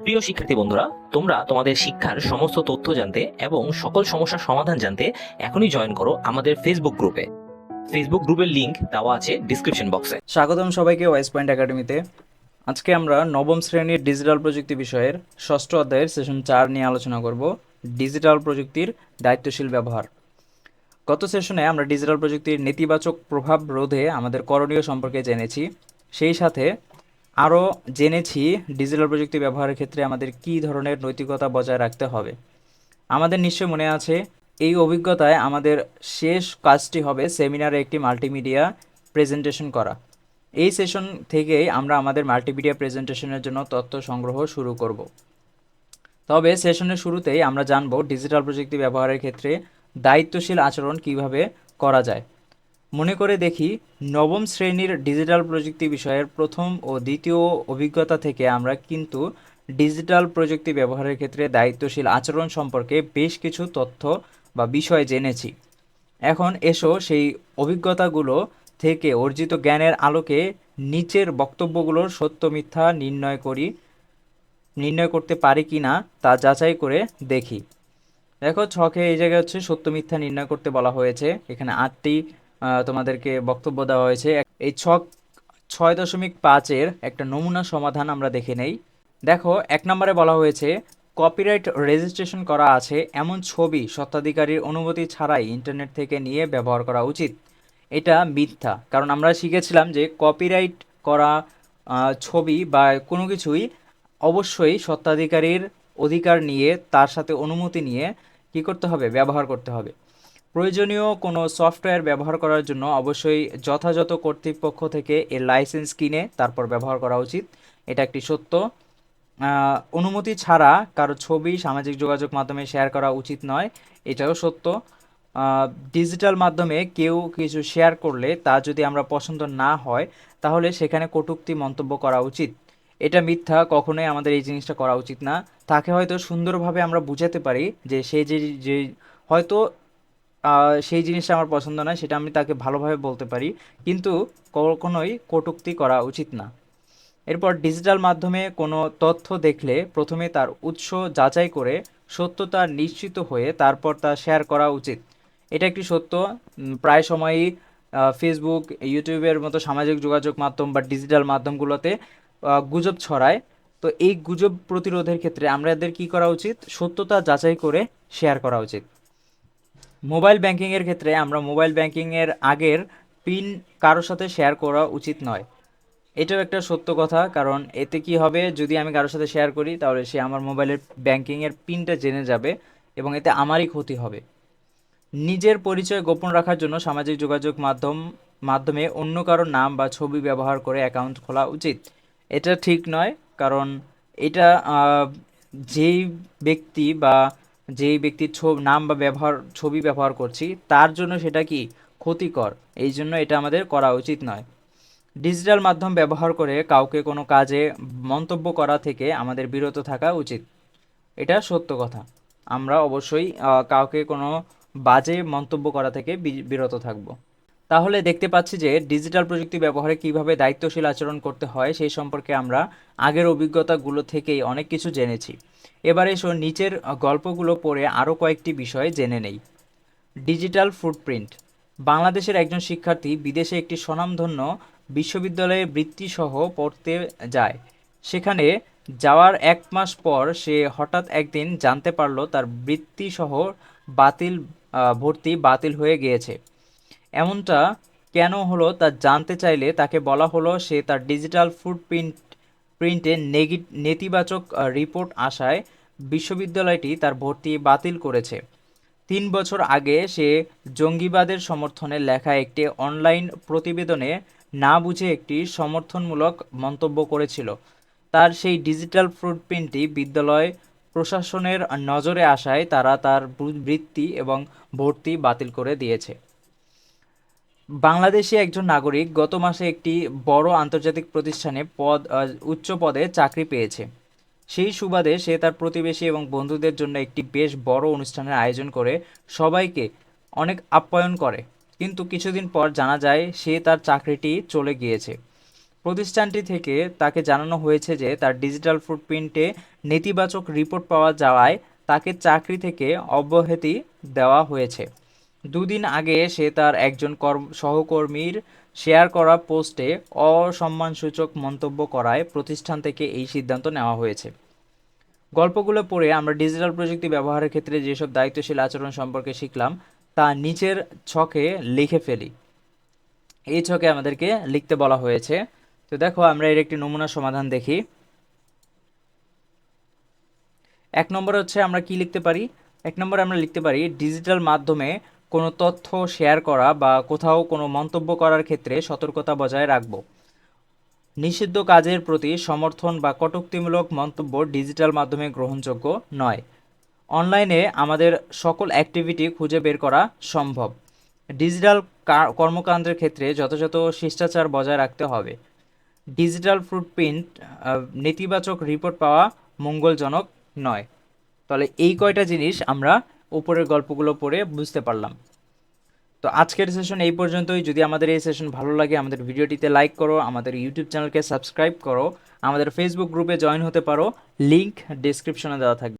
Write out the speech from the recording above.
প্রিয় শিক্ষার্থী বন্ধুরা, তোমরা তোমাদের শিক্ষার সমস্ত তথ্য জানতে এবং সকল সমস্যার সমাধান জানতে এখনই জয়েন করো আমাদের ফেসবুক গ্রুপে ফেসবুক গ্রুপের লিংক দেওয়া আছে ডিসক্রিপশন বক্সে স্বাগতম সবাইকে ওয়েস্ট পয়েন্ট একাডেমিতে আজকে আমরা নবম শ্রেণির ডিজিটাল প্রযুক্তি বিষয়ের ষষ্ঠ অধ্যায়ের সেশন চার নিয়ে আলোচনা করব ডিজিটাল প্রযুক্তির দায়িত্বশীল ব্যবহার। গত সেশনে আমরা ডিজিটাল প্রযুক্তির নেতিবাচক প্রভাব রোধে আমাদের করণীয় সম্পর্কে জেনেছি, সেই সাথে আরও জেনেছি ডিজিটাল প্রযুক্তি ব্যবহারের ক্ষেত্রে আমাদের কী ধরনের নৈতিকতা বজায় রাখতে হবে। আমাদের নিশ্চয় মনে আছে, এই অভিজ্ঞতায় আমাদের শেষ কাজটি হবে সেমিনারে একটি মাল্টিমিডিয়া প্রেজেন্টেশন করা। এই সেশন থেকেই আমরা আমাদের মাল্টিমিডিয়া প্রেজেন্টেশনের জন্য তথ্য সংগ্রহ শুরু করব। তবে সেশনের শুরুতেই আমরা জানব ডিজিটাল প্রযুক্তি ব্যবহারের ক্ষেত্রে দায়িত্বশীল আচরণ কীভাবে করা যায়। মনে করে দেখি নবম শ্রেণির ডিজিটাল প্রযুক্তি বিষয়ের প্রথম ও দ্বিতীয় অভিজ্ঞতা থেকে আমরা কিন্তু ডিজিটাল প্রযুক্তি ব্যবহারের ক্ষেত্রে দায়িত্বশীল আচরণ সম্পর্কে বেশ কিছু তথ্য বা বিষয় জেনেছি। এখন এসো সেই অভিজ্ঞতাগুলো থেকে অর্জিত জ্ঞানের আলোকে নিচের বক্তব্যগুলোর সত্য, মিথ্যা নির্ণয় করি, নির্ণয় করতে পারি কি না তা যাচাই করে দেখি। দেখো, ছকে এই জায়গায় হচ্ছে সত্য, মিথ্যা নির্ণয় করতে বলা হয়েছে। এখানে আটটি তোমাদেরকে বক্তব্য দেওয়া হয়েছে। এই ছক, ছয় দশমিক পাঁচের একটা নমুনা সমাধান আমরা দেখে নেই। দেখো, এক নম্বরে বলা হয়েছে কপিরাইট রেজিস্ট্রেশন করা আছে এমন ছবি স্বত্বাধিকারীর অনুমতি ছাড়াই ইন্টারনেট থেকে নিয়ে ব্যবহার করা উচিত। এটা মিথ্যা। কারণ আমরা শিখেছিলাম যে কপিরাইট করা ছবি বা কোনো কিছুই অবশ্যই স্বত্বাধিকারীর অধিকার নিয়ে, তার সাথে অনুমতি নিয়ে কি করতে হবে? ব্যবহার করতে হবে। প্রয়োজনীয় কোনো সফটওয়্যার ব্যবহার করার জন্য অবশ্যই যথাযথ কর্তৃপক্ষ থেকে এর লাইসেন্স কিনে তারপর ব্যবহার করা উচিত। এটা একটি সত্য। অনুমতি ছাড়া কারও ছবি, সামাজিক যোগাযোগ মাধ্যমে শেয়ার করা উচিত নয়। এটাও সত্য। ডিজিটাল মাধ্যমে কেউ কিছু শেয়ার করলে তা যদি আমরা পছন্দ না হয়, তাহলে সেখানে কটূক্তি মন্তব্য করা উচিত। এটা মিথ্যা, কখনোই আমাদের এই জিনিসটা করা উচিত না। তাকে হয়তো সুন্দরভাবে আমরা বুঝাতে পারি যে সে যে, হয়তো সেই জিনিসটা আমার পছন্দ নয়, সেটা আমি তাকে ভালোভাবে বলতে পারি। কিন্তু কখনোই কটূক্তি করা উচিত না। এরপর ডিজিটাল মাধ্যমে কোনো তথ্য দেখলে প্রথমে তার উৎস যাচাই করে সত্যতা নিশ্চিত হয়ে তারপর তা শেয়ার করা উচিত। এটা একটি সত্য। প্রায় সময়ই ফেসবুক ইউটিউবের মতো সামাজিক যোগাযোগ মাধ্যম বা ডিজিটাল মাধ্যমগুলোতে গুজব ছড়ায়। তো এই গুজব প্রতিরোধের ক্ষেত্রে আমাদের কি করা উচিত? সত্যতা যাচাই করে শেয়ার করা উচিত। মোবাইল ব্যাংকিংয়ের ক্ষেত্রে আমরা মোবাইল ব্যাংকিংয়ের আগের পিন কারোর সাথে শেয়ার করা উচিত নয়। এটাও একটা সত্য কথা, কারণ এতে কি হবে, যদি আমি কারোর সাথে শেয়ার করি, তাহলে সে আমার মোবাইলের ব্যাংকিংয়ের পিনটা জেনে যাবে এবং এতে আমারই ক্ষতি হবে। নিজের পরিচয় গোপন রাখার জন্য সামাজিক যোগাযোগ মাধ্যম, মাধ্যমে অন্য কারোর নাম বা ছবি ব্যবহার করে অ্যাকাউন্ট খোলা উচিত। এটা ঠিক নয়, কারণ এটা যেই ব্যক্তি বা যেই ব্যক্তির নাম বা ব্যবহার, ছবি ব্যবহার করছি, তার জন্য সেটা কি ক্ষতিকর? এই জন্য এটা আমাদের করা উচিত নয়। ডিজিটাল মাধ্যম ব্যবহার করে কাউকে কোনো কাজে মন্তব্য করা থেকে আমাদের বিরত থাকা উচিত। এটা সত্য কথা। আমরা অবশ্যই কাউকে কোনো বাজে মন্তব্য করা থেকে বিরত থাকব। তাহলে দেখতে পাচ্ছি যে ডিজিটাল প্রযুক্তি ব্যবহারে কীভাবে দায়িত্বশীল আচরণ করতে হয়, সেই সম্পর্কে আমরা আগের অভিজ্ঞতাগুলো থেকেই অনেক কিছু জেনেছি। এবারে এসো নিচের গল্পগুলো পড়ে আরও কয়েকটি বিষয় জেনে নেই। Digital footprint. বাংলাদেশের একজন শিক্ষার্থী বিদেশে একটি স্বনামধন্য বিশ্ববিদ্যালয়ে বৃত্তিসহ পড়তে যায়। সেখানে যাওয়ার এক মাস পর সে হঠাৎ একদিন জানতে পারল তার বৃত্তিসহ বাতিল ভর্তি বাতিল হয়ে গিয়েছে। এমনটা কেন হলো তা জানতে চাইলে তাকে বলা হলো সে তার ডিজিটাল ফুটপ্রিন্ট, প্রিন্টে নেগি, নেতিবাচক রিপোর্ট আসায় বিশ্ববিদ্যালয়টি তার ভর্তি বাতিল করেছে। তিন বছর আগে সে জঙ্গিবাদের সমর্থনে লেখা একটি অনলাইন প্রতিবেদনে না বুঝে একটি সমর্থনমূলক মন্তব্য করেছিল। তার সেই ডিজিটাল ফুটপ্রিন্টটি বিদ্যালয় প্রশাসনের নজরে আসায় তারা তার বৃত্তি এবং ভর্তি বাতিল করে দিয়েছে। বাংলাদেশি একজন নাগরিক গত মাসে একটি বড় আন্তর্জাতিক প্রতিষ্ঠানে পদ উচ্চ পদে চাকরি পেয়েছে। সেই সুবাদে সে তার প্রতিবেশী এবং বন্ধুদের জন্য একটি বেশ বড় অনুষ্ঠানের আয়োজন করে সবাইকে অনেক আপ্যায়ন করে। কিন্তু কিছুদিন পর জানা যায় সে তার চাকরিটি চলে গিয়েছে। প্রতিষ্ঠানটি থেকে তাকে জানানো হয়েছে যে তার ডিজিটাল ফুটপ্রিন্টে নেতিবাচক রিপোর্ট পাওয়া যাওয়ায় তাকে চাকরি থেকে অব্যাহতি দেওয়া হয়েছে। দুদিন আগে সে তার একজন কর্ম সহকর্মীর শেয়ার করা পোস্টে অসম্মানসূচক মন্তব্য করায় প্রতিষ্ঠান থেকে এই সিদ্ধান্ত নেওয়া হয়েছে। গল্পগুলো পড়ে আমরা ডিজিটাল প্রযুক্তি ব্যবহারের ক্ষেত্রে যেসব দায়িত্বশীল আচরণ সম্পর্কে শিখলাম, তা নিচের ছকে লিখে ফেলি। এই ছকে আমাদেরকে লিখতে বলা হয়েছে। তো দেখো, আমরা এর একটি নমুনা সমাধান দেখি। এক নম্বর হচ্ছে আমরা কি লিখতে পারি? এক নম্বরে আমরা লিখতে পারি, ডিজিটাল মাধ্যমে কোনো তথ্য শেয়ার করা বা কোথাও কোনো মন্তব্য করার ক্ষেত্রে সতর্কতা বজায় রাখব। নিষিদ্ধ কাজের প্রতি সমর্থন বা কটুক্তিমূলক মন্তব্য ডিজিটাল মাধ্যমে গ্রহণযোগ্য নয়। অনলাইনে আমাদের সকল অ্যাক্টিভিটি খুঁজে বের করা সম্ভব। ডিজিটাল কর্মকাণ্ডের ক্ষেত্রে যথাযথ শিষ্টাচার বজায় রাখতে হবে। ডিজিটাল ফুটপ্রিন্ট নেতিবাচক রিপোর্ট পাওয়া মঙ্গলজনক নয়। তাহলে এই কয়টা জিনিস আমরা উপরের গল্পগুলো পড়ে বুঝতে পারলাম। তো আজকের সেশন এই পর্যন্তই। যদি আমাদের এই সেশন ভালো লাগে, আমাদের ভিডিওটিতে লাইক করো, আমাদের ইউটিউব চ্যানেলকে সাবস্ক্রাইব করো, আমাদের ফেসবুক গ্রুপে জয়েন হতে পারো। লিংক ডিসক্রিপশনে দেওয়া থাকবে।